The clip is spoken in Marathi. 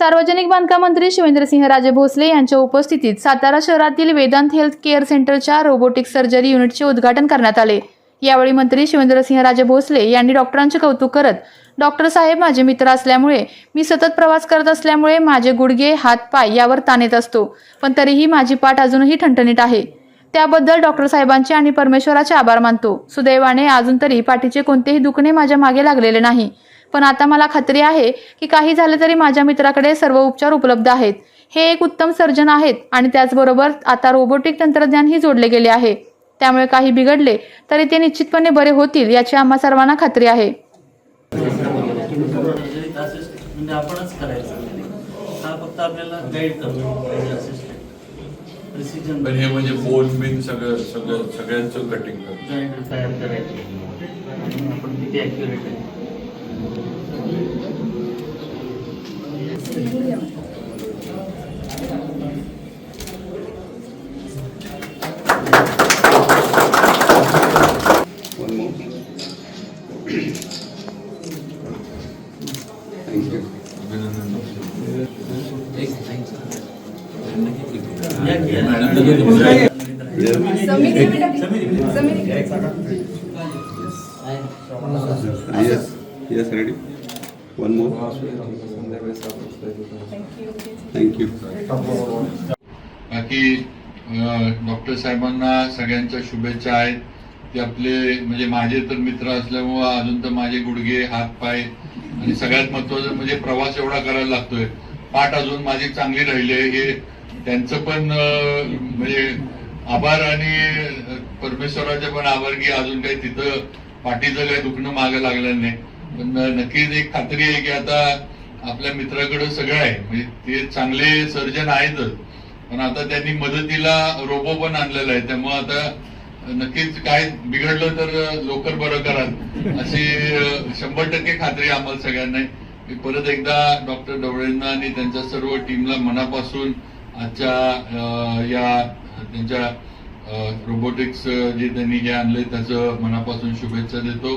सार्वजनिक बांधकाम मंत्री शिवेंद्रसिंह राजे भोसले यांच्या उपस्थितीत सातारा शहरातील वेदांत हेल्थ केअर सेंटरच्या रोबोटिक सर्जरी युनिटचे उद्घाटन करण्यात आले. यावेळी मंत्री शिवेंद्रसिंह राजे भोसले यांनी डॉक्टरांचे कौतुक करत डॉक्टर साहेब माझे मित्र असल्यामुळे मी सतत प्रवास करत असल्यामुळे माझे गुडघे हात पाय यावर ताण येत असतो पण तरीही माझी पाठ अजूनही ठणठणीत आहे. त्याबद्दल डॉक्टर साहेबांचे आणि परमेश्वराचे आभार मानतो. सुदैवाने अजून तरी पाठीचे कोणतेही दुखणे माझ्या मागे लागलेले नाही. पण आता मला खात्री आहे की काही झाले तरी माझ्या मित्राकडे सर्व उपचार उपलब्ध आहेत. हे एक उत्तम सर्जन आहेत आणि त्याचबरोबर आता रोबोटिक तंत्रज्ञानही जोडले गेले आहे. त्यामुळे काही बिघडले तरी ते निश्चितपणे बरे होतील याची आम्हा सर्वांना खात्री आहे. म्हणजे आपणच करायचं. हा फक्त आपल्याला गाईड करतो असिस्टंट प्रिसिजन पण हे म्हणजे बोन बिन सगळं सगळं सगळ्यांचं कटिंग करतो आपण किती ॲक्युरेट आहे. Yes, yes, ready. One more. Thank you. बाकी डॉक्टर साहेबांना सगळ्यांच्या शुभेच्छा आहेत ते आपले म्हणजे माझे तर मित्र असल्यामुळं अजून तर माझे गुडघे हात पाय आणि सगळ्यात महत्वाचं म्हणजे प्रवास एवढा करायला लागतोय पाठ अजून माझी चांगली राहिली आहे हे त्यांचं पण म्हणजे आभार आणि परमेश्वराचे पण आभार की अजून काही तिथं पाठीचं काही दुखणं मागं लागलं नाही पण नक्कीच एक खात्री आहे की आता आपल्या मित्राकडे सगळं आहे. म्हणजे ते चांगले सर्जन आहेतच. पण आता त्यांनी मदतीला रोबो पण आणलेला आहे. त्यामुळे आता नक्कीच काय बिघडलं तर लवकर बरं कराल. अशी शंभर टक्के खात्री आम्हाला सगळ्यांना. मी परत एकदा डॉक्टर डवळेंना आणि त्यांच्या सर्व टीमला मनापासून आजच्या या त्यांच्या रोबोटिक्स जे त्यांनी हे आणलंय त्याचं मनापासून शुभेच्छा देतो.